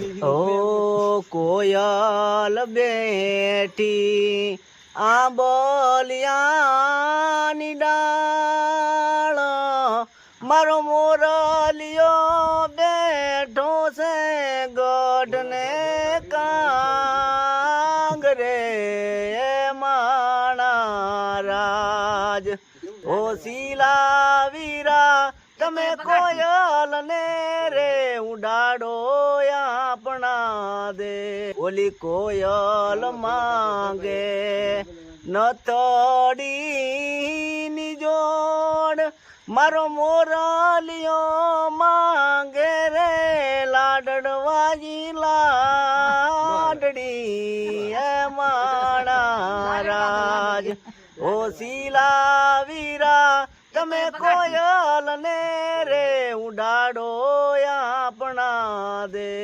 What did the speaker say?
ઓ, કોયલ બેઠી આંબલિયાની ડાળ. મારો મોરલિયો બેઠો છે ગઢને કાંગરે માણા રાજ. ઓ શીલા વીરા તમે કોયલ ને રે ઉડાડો આપણા દે ઓલી કોયલ માંગે નથડી જોડ. મારો મોરાલિયો માંગે રે લાડડવાજી લાડડી. એ માણા રાજ ઓ શીલા વીરા તમે કોયલ ને રે ઉડાડો આપણા દે.